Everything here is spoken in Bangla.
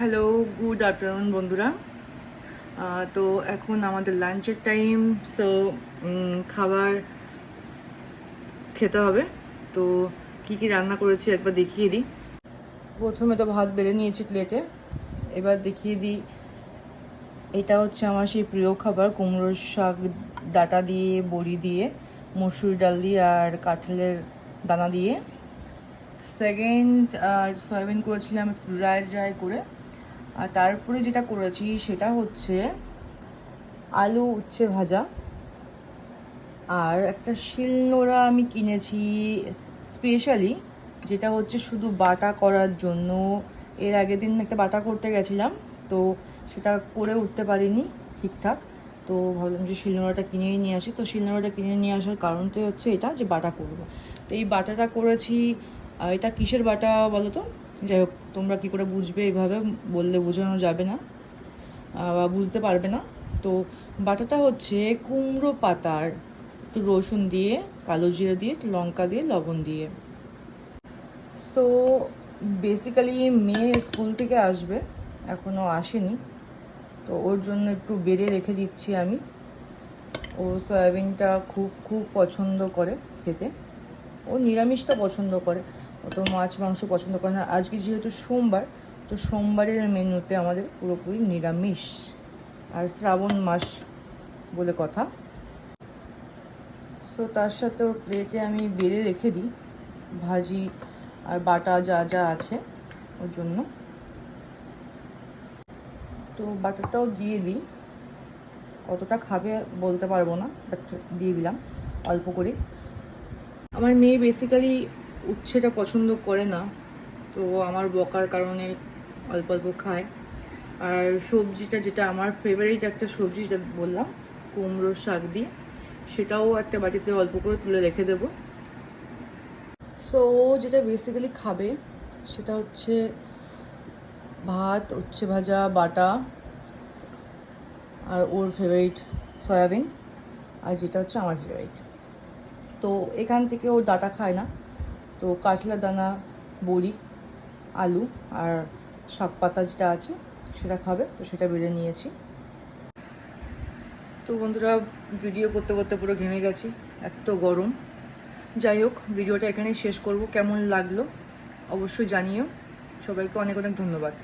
হ্যালো গুড আফটারনুন বন্ধুরা। তো এখন আমাদের লাঞ্চের টাইম সো খাবার খেতে হবে। তো কি কি রান্না করেছি একবার দেখিয়ে দিই। প্রথমে তো ভাত বেড়ে নিয়েছি প্লেটে এবার দেখিয়ে দিই, এটা হচ্ছে আমার সেই প্রিয় খাবার, কুমড়োর শাক ডাটা দিয়ে, বড়ি দিয়ে, মসুর ডাল দিয়ে আর কাঁঠালের দানা দিয়ে। সেকেন্ড সয়াবিন করেছিলাম ড্রাই ড্রাই করে। আর তারপরে যেটা করেছি সেটা হচ্ছে আলু উচ্ছে ভাজা। আর একটা শিলনোড়া আমি কিনেছি স্পেশালি যেটা হচ্ছে শুধু বাটা করার জন্য। এর আগের দিন একটা বাটা করতে গেছিলাম, তো সেটা করে উঠতে পারিনি ঠিকঠাক। তো ভাবলাম যে শিলনোড়াটা কিনেই নিয়ে আসি। তো শিলনোড়াটা কিনে নিয়ে আসার কারণটাই হচ্ছে এটা যে বাটা করব। তো এই বাটাটা করেছি এটা কিসের বাটা বলো তো যাই হোক, তোমরা কী করে বুঝবে এইভাবে বললে বোঝানো যাবে না। বা বুঝতে পারবে না। তো বাটাটা হচ্ছে কুমড়ো পাতার একটু রসুন দিয়ে, কালো জিরে দিয়ে, একটু লঙ্কা দিয়ে, লবণ দিয়ে। সো বেসিক্যালি মেয়ে স্কুল থেকে আসবে এখনও আসেনি। তো ওর জন্য একটু বেড়ে রেখে দিচ্ছি আমি। ও সয়াবিনটা খুব খুব পছন্দ করে খেতে। ও নিরামিষটা পছন্দ করে। ও তো মাছ, মাংস পছন্দ করে না। আজকে যেহেতু সোমবার, তো সোমবারের মেনুতে আমাদের পুরোপুরি নিরামিষ আর শ্রাবণ মাস বলে কথা। সো তার সাথে ওর প্লেটে আমি বেড়ে রেখে দিই ভাজি আর বাটা যা যা আছে ওর জন্য। তো বাটারটাও দিয়ে দিই। কতটা খাবে বলতে পারব না বাট দিয়ে দিলাম অল্প করে। আমার মেয়ে বেসিক্যালি উচ্ছেটা পছন্দ করে না, তো আমার বকার কারণে অল্প অল্প খায়। আর সবজিটা যেটা আমার ফেভারিট একটা সবজি যেটা বললাম, কুমড়োর শাক দিয়ে, সেটাও একটা বাটিতে অল্প করে তুলে রেখে দেবো। সো ও যেটা বেসিক্যালি খাবে, সেটা হচ্ছে ভাত, উচ্ছে ভাজা, বাটা, আর ওর ফেভারিট সয়াবিন, আর যেটা হচ্ছে আমার ফেভারিট তো এখান থেকে ও ডাটা খায় না। তো কাঠলা দানা, বড়ি, আলু আর শাক পাতা যেটা আছে সেটা খাবে, তো সেটা বেড়ে নিয়েছি। তো বন্ধুরা ভিডিও করতে করতে পুরো ঘেমে গেছি, এত গরম। যাই হোক ভিডিওটা এখানেই শেষ করব। কেমন লাগল অবশ্যই জানিও। সবাইকে অনেক অনেক ধন্যবাদ।